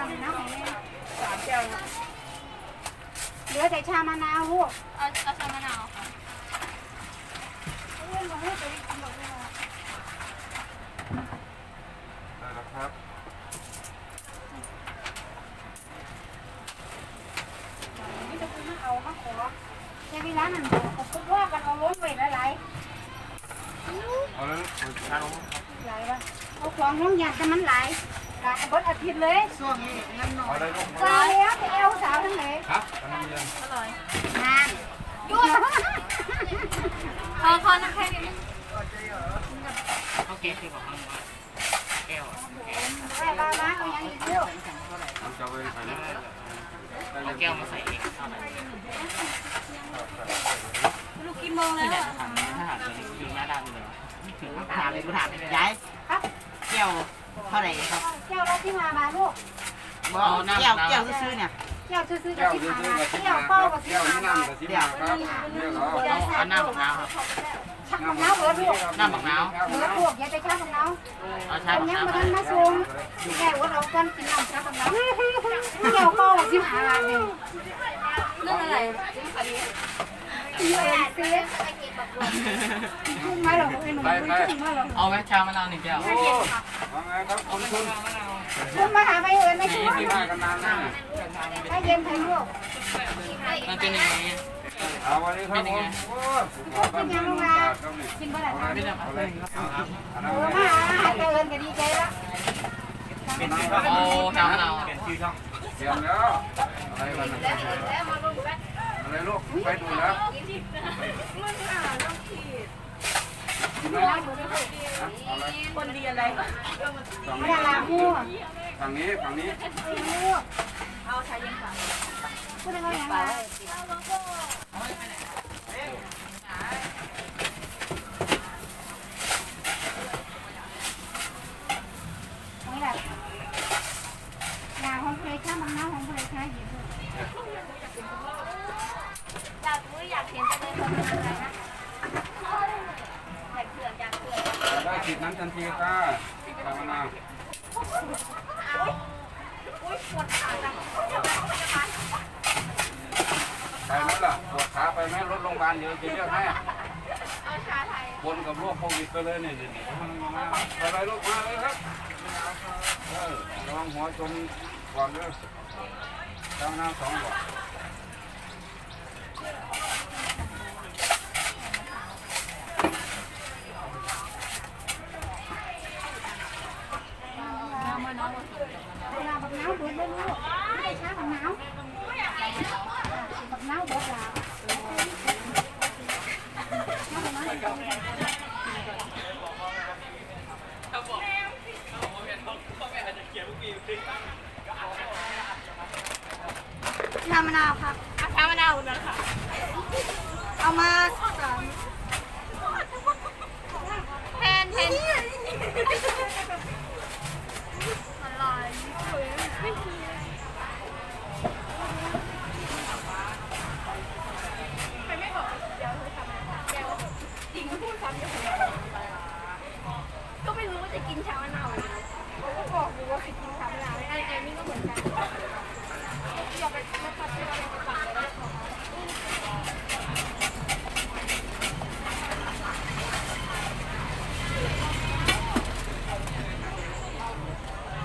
น้ำน้ำแห้งสามแก้วเหลือแต่ชามะนาวลูกเอาเอาชามะนาวค่ะได้แล้วครับ นี่จะคือมาเอามาขอในเวลานั้นเขาคุกว่ากันเอาล้นไว้หลายเอาแล้วชาลงๆหลายว่าเอาของน้องอยากแต่มันหลาย หลายเบิดอาทิตย์เลยช่วงนี้เงินน้อเอายได้ลูกตายแล้วไปเอวสาวทั้งไหนครับอันนี้ยังอร่อยนานยั่วขอขอน้ำแข็งนิดนึงเขาเก็บที่บอกว่าแก้วไปบ้าบ้าเอาอย่างอีกเดียวน้ำจะไปใส่ได้เอาแก้วมาใส่เองเท่าไหร่ลูกกี่โมงแล้วอะถามถ้าถามตัวนี้คือหน้าด้านเลยถามเลยกูถามเลยย้ายครับแก้ว เท่าไหร่ครับแก้วละที่มาบาทลูกบอกแก้วแก้วซื้อเนี่ยแก้วซื้อๆกับแก้วที่ซื้มาอๆกับสิบแก้วห้าคเป้ารับกับที่แก้วมานี้น้ำกับสิบห้าครับเนี่ยเหรอเอาเอาหน้าบักนาวครับชักมะนาวเบิดลูกหน้าบักนาวเบิดพวกอย่าไปชักมะนาวเอาชาอันบักยังนาวมาทันมาส่งแก้วเรากันกินน้ำชักมะนาวแก้วเป้ากับที่มาเนี่ยเรื่องอะไรยูเอ็นซีขึ้นมาหรอ ไอ้หนุ่มขึ้นมาหรอเอาไหมชามะนาวหนึ่งแก้วโอ้ว่าไงครับคุณคุณขึ้นมาหาไปเอิญไม่ช่วยที่มากันนานนะถ้าเย็นไทยลูกมันเป็นยังไงเอาวันนี้ครับผมโอ้สุดยอดครับนี่ครับนี่กินเมื่อไหร่เอาเลยเอาเลยเอาครับอันเอนั้นอมาหาไปเอิญก็ดีใจละเอาชามะนาวเปลี่ยนชื่อช่องเปลี่ยนแล้วอะไรกันนะ อะไรลูกไปดูแล้วกินไหมเอาเลยคนดีอะไรฝั่งไม่นี้ได้ลามู่ฝั่งนี้ฝั่งนี้เอาชาเย็นค่ะพูดอะไรอย่างไรนี่แหละยาของเพลค่ามันน้าของเพลค่าหยิบ อยากรู้อยากเห็นจังเลยคนเป็นอะไรนะอยากเผือกอยากเผือก ได้ ดีค่ะทำนาอุ้ยปวดขาจังไปไหมล่ะปวดขาไปไหมรถโรงพยาบาลเดี๋ยวจะเรียกให้บนกับโรคโควิดไปเลยเนี่ยเดี๋ยวนี้ไปไปลูกมาเลยครับเออระวังหัวจมก่อนเด้อทำน้ำสองก่อน เวลาบัก น้าวเบิดเลยลูกไม่ได้ช้าบักน้าวบักน้าวเบิดแล้วน้ำมะนาวครับ เอาชามะนาวนะคะ เอามา แทนแทนอะไรก็ไม่รู้ว่าจะกินชามะนาวเลยเขาก็บอกอยู่ว่าจะกินชามะนาวไอ้ไอ้นี่ก็เหมือนกันอย่าไปไม่ปัดไม่ไปปัดเลยของ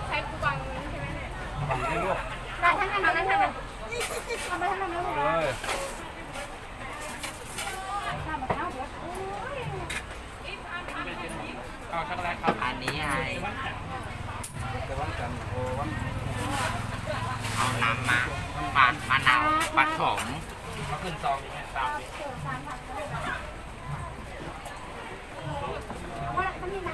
ใช้กูบังใช่ไหมเนี่ย ฝั่งนี้ลูก ได้ทั้งนั้นทั้งนั้น เอาไปทั้งนั้นลูกเลยน้ำบักน้าวเบิดโอ้ยเอาช็อกโกแลตครับอันนี้ไงแต่วันจันทร์โอ้วันเอาน้ำมาปาดมะนาวผสมเขาขึ้นซองนี้ตามเสือสามผักเลยว่าเขามีนะ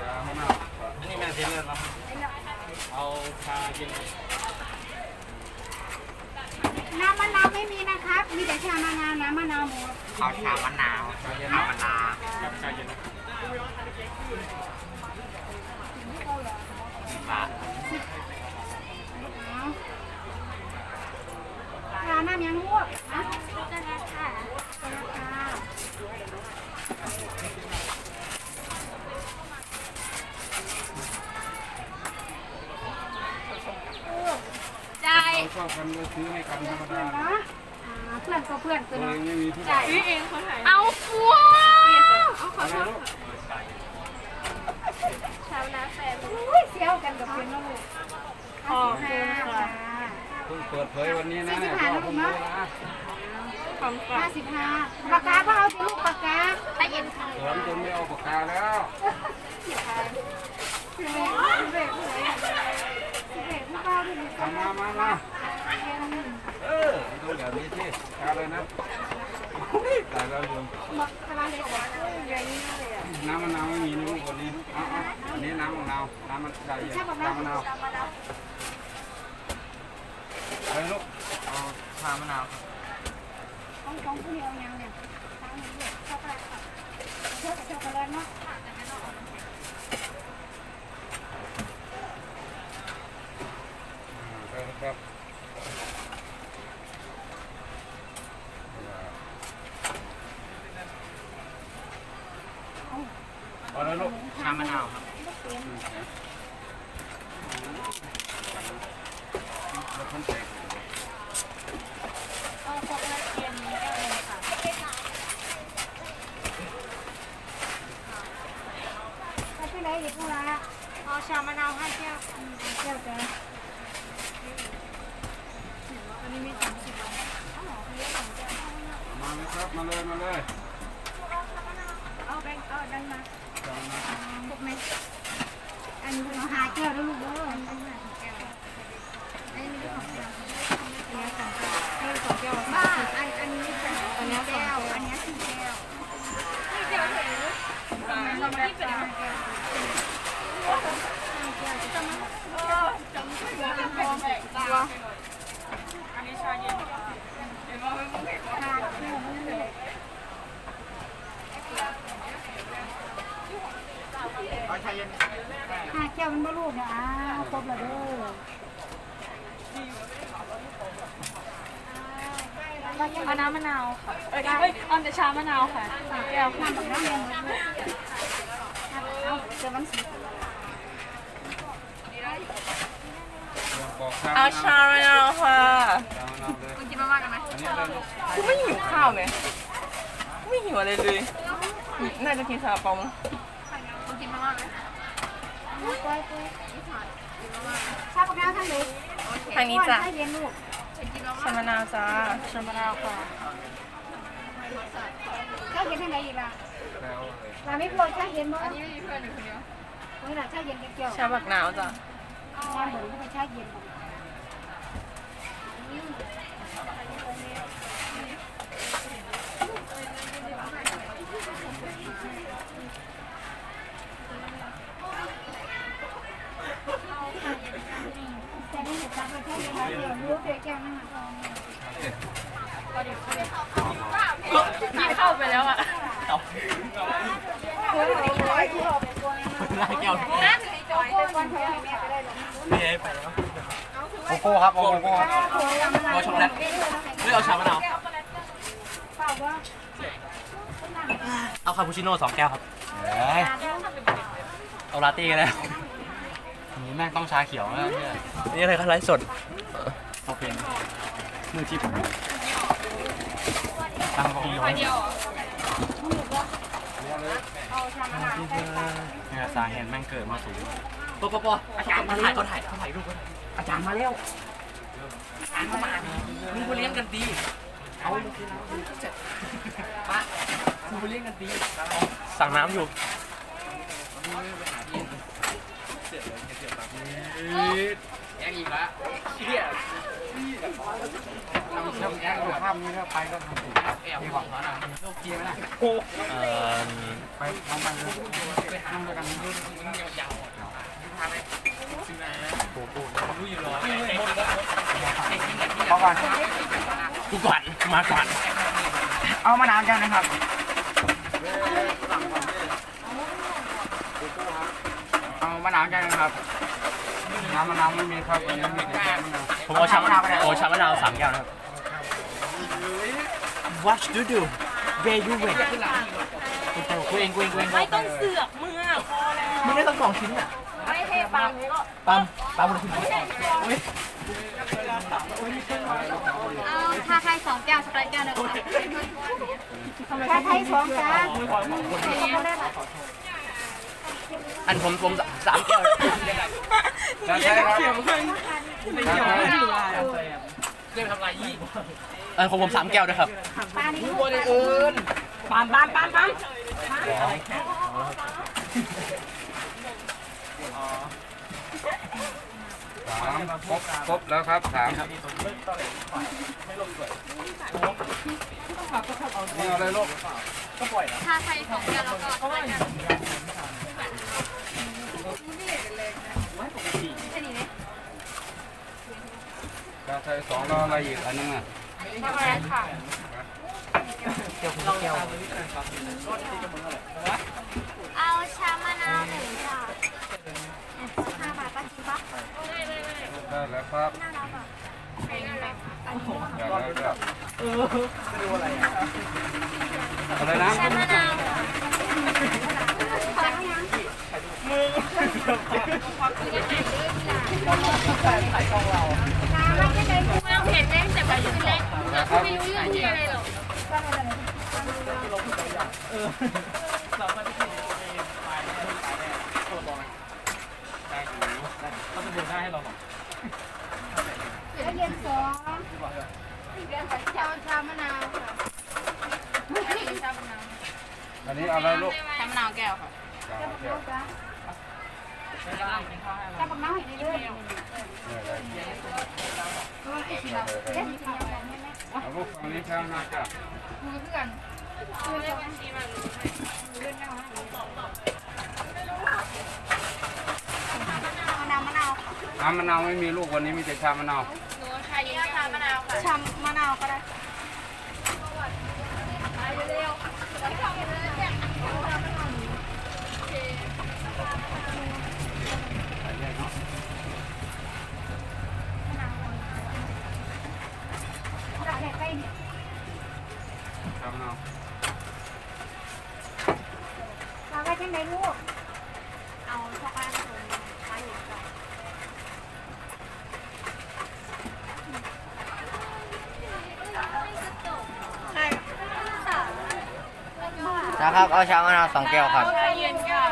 ยามะนาวอันนี้แม่เทเลอร์ครับเอาชาเย็น น้ำมะนาวไม่มีนะครับ มีแต่ชามะนาวน้ำมะนาวหมด เอาชามะนาวชามะนาวกับชาเย็นบาท ร้านน้ำยังลวกอะได้แล้วค่ะได้แล้วค่ะ ชอบกันก็ซื้อให้กันธรรมเพื่อดานนะอ่าเพื่อนก็เพื่อนตัตัววเอเนาะงไม่มีที่ไหนพี่เองเขาถ่ายเอาว้าอะไรลูกชาวนาแฟนอุ้ยเซี่ยวกันกับเพื่อนเนาะลูกขอบคุณค่ะเพิ่งเปิดเผยวันนี้นะเนี่ยพ่อเพิ่งรู้นะขอบคุณห้าสิบห้าปากกาก็เอาสิลูกปากกาได้ยินค่ะเขินจนไม่เอาปากกาแล้วเบรกเบรกเบรกเบรกผู้เบาด้วยทำมามามาเออไม่ต้องแบบนี้ที่กาเลยนะตายแล้วลืมบอกกำลังเด็กบอก อย่างนี้เลยอะน้ำมะนาวไม่มีนะลูกวันนี้เอาเอาอันนี้น้ำมะนาวน้ำมันใส่น้ำมะนาวอะไรลูกเอาชามะนาวครับของของผู้เดียวยังเนี่ยตั้งเลยช็อกโกแลตค่ะเชื่อกับช็อกโกแลตเนาะ อ่าครับ ขอาเลยลูกชามะนาวครับ แล้วคนแตก เอาช็อกโกแลตเย็นแก้วหนึงค่ะ ไปที่ไหนอีกพวกเรา เอาชามะนาวให้แก้ว เที่ยวจ้ะ อันนี้มีสามสิบบาท มาเลยครับมาเลยมาเลย เอาแบงค์เอาดังมาพวกแม่อันนี้เรา หาแก้วแล้วลูกเด้ออันนี้หาแก้วอันนี้ไม่ได้ของแก้วเนี่ยของแก้วให้สองแก้วบ้าอันอันนี้เป็นอันนี้แก้ว อันนี้แก้วเราไม่ได้เป็นแก้วเอาย็น ห้าแก้วมันบ่ลูกเนี่ยอ้าวครบแล้วเด้อเอาน้ำมะนาวค่ะเอ้ยเอ้ยเอาแต่ชามะนาวค่ะสามแก้วน้ำบักน้ำยังลูกเอาเดี๋ยวมันสีบอกเอาชามะนาวค่ะชามะนาวเลยกินมาม่ากันไหมอันนี้เลยลูกกูไม่หิวข้าวไหมไม่หิวอะไรเลย น่าจะกินซาลาเปามั้งคุณกิน มาม่าไหมกล้วยกล้วยชาบักน้ำทั้งเลยทางนี้จ้ะใช่เย็นลูกชามะนาวจ้าชามะนาวค่ะใช่เย็นทั้งไหนอีกล่ะแล้วเลยเราไม่พอใช่เย็นบ่อันนี้ไม่มีเพื่อนอยู่คนเดียวนี่ล่ะใช่เย็นเกี่ยวชาบักหนาวจ้ะน้ำเหมือนก็ไม่ใช่เย็นบ่แต่นี่จะจับไปใช่เย็นแล้วเดี๋ยวรู้เดี๋ยวแก้วนั่นน่ะ กินเข้าไปแล้วอะ เออเอาไว้ที่ออกไปก่อน ลาแก้ว น่าจะให้จอย ไปก่อนเถอะให้แม่ไปได้หรอก พี่เอไปแล้ว โกโก้ครับโกโก้ครับโอ้ยำอะไรโอ้ช็อกโกแลตเลือกเอาชามะนาวเปล่าว่าเอาคาปูชิโน่สองแก้วครับเอาลาเต้กันแล้วนี่แม่งต้องชาเขียวนะเนี่ยนี่อะไรครับไลฟ์สดโอเคมือจิบตั้งทีไว้เนี่ยสาเหตุแม่งเกิดมาสูง ปอปอปออาจารย์มาถ่ายเขาถ่ายเขาถ่ายรูปเขาถ่ายอาจารย์มาแล้วอาจารย์มามึงไปเลี้ยงกันดีเอามามึงไปเลี้ยงกันดีสั่งน้ำอยู่แอกอีกแล้วเชี่ยเราทำแอกอยู่ภาพนี้แล้วไปก็ทำถูกแอบของเขาหน่อยโลกเกียร์ไหมล่ะโอ้เอ่อไปพร้อมกันเลยไปทำด้วยกันยาวๆ พาะโอ้โหรู้อยู่ร้อยพอก่อนกูก่อนมาก่อน เอามานานกันนะครับเอามานานกันนะครับน้ำมะนาวไม่มีครับอันนี้มีแต่น้ำมะนาวผมเอาชามะนาวโอ้ชามะนาวสามแก้วนะครับ What do you do Where you went กูเองกูเองกูเองไม่ต้องเสือกมืออะพอแล้วมึงได้ต้องสองชิ้นอะ ไม่เห็นี่ปังนี่ก็ปั๊มปั๊มเลยเอาชาไทยสองแก้วสไปร์แก้วหนึ่งชาไทยสองแก้วอันผมผมสามแก้วชาไทยครับชาไทยเออของผมสามแก้วด้วยครับปลานี่ปามปามปามปาม สามครบครบแล้วครับสามนี่เอาเลยลูกชาไทยสองแก้วแล้วก็สไปร์แก้วอันนี้เนี่ยชาไทยสองแล้วอะไรอีกอันนึงอะช็อกโกแลตค่ะเอาชามะนาวหนึ่งค่ะห้าบาทป้ากินปะ ได้แล้ว ครับน่ารักอะอยากได้แบบอะไรนะชามะนาวขอยังชาไม่ใช่เลยคุณเอาเห็นเล่นแต่แบบเล็กนะครับไม่รู้เรื่องที่อะไรหรอกเขาจะเดินหน้าให้เราหรอ แล้วเย็นสองเย็นสอง ชาชามะนาวค่ะชามะนาวอันนี้เอาอะไรลูกชามะนาวแก้วค่ะแก้วแก้วชามะนาวเห็นเรื่อยๆเอาลูกฝั่งนี้ข้างหน้าจ้ะมะนาวมะนาวน้ำมะนาวไม่มีลูกวันนี้มีแต่ชามะนาวชาเย็นชา มะนาวค่ะชามมะนาวก็ได้ชามะนาว เราไปที่ไหนลูก เอาช็อกโกแลตผสมชาเย็นก่อน นะครับเอาชามะนาวสองแก้วครับ ชาเย็นค่ะ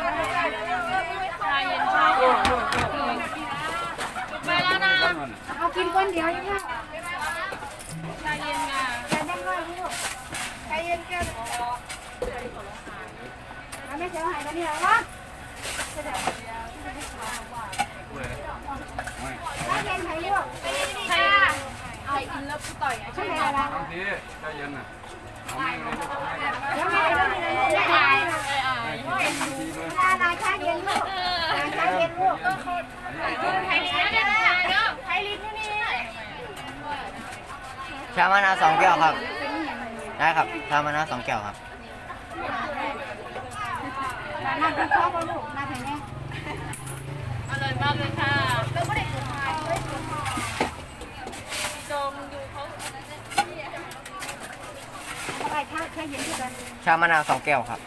ชาเย็นชาเย็นไปแล้วนะต้นมันเอากินคนเดียวยังไงชาเย็นค่ะใจเย็นด้วยลูกใจเย็นแก้วเอาไม่เสียหายกันนี่หรอวะไม่ใจเย็นไหนลูกใครเอาอินแล้วผู้ต่อยอะใช่ไหมล่ะบางทีใจเย็นน่ะเอาไม่เลยลูก เดี๋ยวไม่ได้ไม่ได้ไม่ได้ ได้ทีทีเลย ลาลาชาเย็นลูกลาชาเย็นลูก ไทยลิ้นเด้อเด้อไทยลิ้นนี่ ชามะนาวสองแก้วครับ ได้ครับ ชามะนาวสองแก้วครับลาคุณพ่อกับลูกลาแผ่นแน่อร่อยมากเลยค่ะแล้วก็เด็กสุดท้ายจมดูเขาเอาไปข้าวแช่เย็นด้วยกันชามะนาวสองแก้วครับ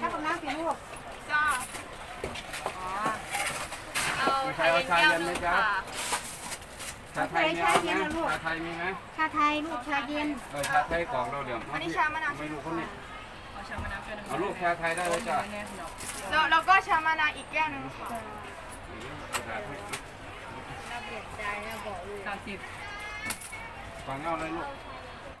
ถ้ากับน้ำสีลูก จ้า เอาไม่ไทใช่ยเอาลิ้นชาแก้วเย็นหไหมนึงจ๊ะค่ะชาไทยมีเอาไหมชาไทยมีไหมชาไทยลูกชาเย็นเออชาไทยกล่องเราเดี๋ยวอันนี้ชามะนาวไม่รู้คนนี้เอาลูกชาไทยได้เลยจ้ะแล้วแล้วก็ชามะนาวอีกแก้วหนึงค่ะสามสิบฟังเอาเลยลูกช